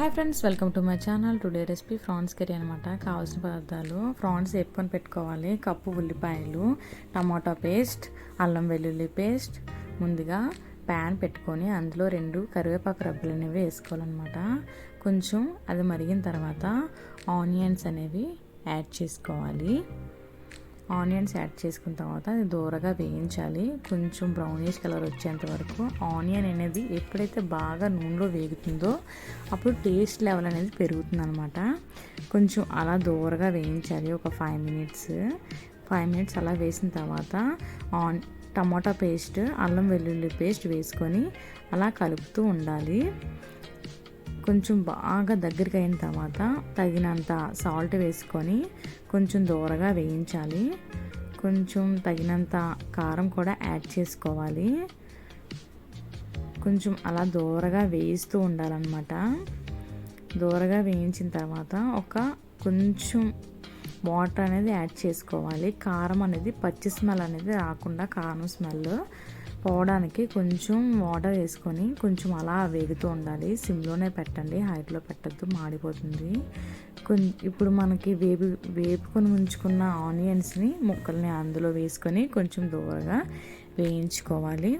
Hi friends welcome to my channel today recipe prawns curry అనమాట కావాల్సిన పదార్థాలు France ఎప్పుకొని పెట్టుకోవాలి. కప్పు ఉల్లిపాయలు టమాటా పేస్ట్ అల్లం వెల్లుల్లి పేస్ట్ ముందుగా ప్యాన్ పెట్టుకొని అందులో రెండు కరివేపాకు రబ్బులు అనేవి వేసుకోవాలన్నమాట. కొంచెం అది మరిగిన తర్వాత ఆనియన్స్ అనేవి యాడ్ చేసుకోవాలి. ఆనియన్స్ యాడ్ చేసుకున్న తర్వాత అది దూరగా వేయించాలి. కొంచెం బ్రౌనిష్ కలర్ వచ్చేంత వరకు ఆనియన్ అనేది ఎప్పుడైతే బాగా నూనెలో వేగుతుందో అప్పుడు టేస్ట్ లెవెల్ అనేది పెరుగుతుంది అనమాట కొంచెం అలా దూరగా వేయించాలి ఒక ఫైవ్ మినిట్స్ ఫైవ్ మినిట్స్ అలా వేసిన తర్వాత ఆన్ టమాటా పేస్ట్ అల్లం వెల్లుల్లి పేస్ట్ వేసుకొని అలా కలుపుతూ ఉండాలి. కొంచెం బాగా దగ్గరికి అయిన తర్వాత తగినంత సాల్ట్ వేసుకొని కొంచెం దూరగా వేయించాలి. కొంచెం తగినంత కారం కూడా యాడ్ చేసుకోవాలి. కొంచెం అలా దూరగా వేయిస్తూ ఉండాలన్నమాట. దూరగా వేయించిన తర్వాత ఒక కొంచెం వాటర్ అనేది యాడ్ చేసుకోవాలి. కారం అనేది పచ్చి స్మెల్ అనేది రాకుండా కారం స్మెల్ పోవడానికి కొంచెం వాటర్ వేసుకొని కొంచెం అలా వేగుతూ ఉండాలి. సిమ్లోనే పెట్టండి. హైట్లో పెట్టద్దు. మాడిపోతుంది. ఇప్పుడు మనకి వేపు వేపుకొని ఉంచుకున్న ఆనియన్స్ని ముక్కల్ని అందులో వేసుకొని కొంచెం దూరగా వేయించుకోవాలి.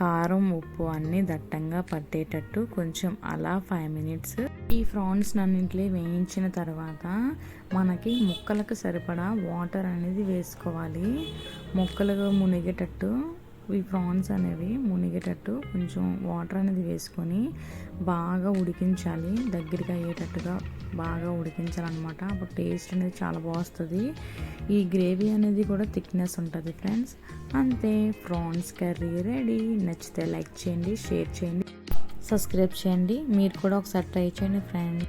కారం ఉప్పు అన్నీ దట్టంగా పట్టేటట్టు కొంచెం అలా ఫైవ్ మినిట్స్ ఈ ఫ్రాన్స్ అన్నింటినీ వేయించిన తర్వాత మనకి ముక్కలకు సరిపడా వాటర్ అనేది వేసుకోవాలి. ముక్కలుగా మునిగేటట్టు ఈ ప్రాన్స్ అనేవి మునిగేటట్టు కొంచెం వాటర్ అనేది వేసుకొని బాగా ఉడికించాలి. దగ్గరికి అయ్యేటట్టుగా బాగా ఉడికించాలన్నమాట. అప్పుడు టేస్ట్ అనేది చాలా బాగుస్తుంది ఈ గ్రేవీ అనేది కూడా థిక్నెస్ ఉంటుంది ఫ్రెండ్స్. అంతే ప్రాన్స్ కర్రీ రెడీ. నచ్చితే లైక్ చేయండి షేర్ చేయండి సబ్స్క్రైబ్ చేయండి. మీరు కూడా ఒకసారి ట్రై చేయండి ఫ్రెండ్స్.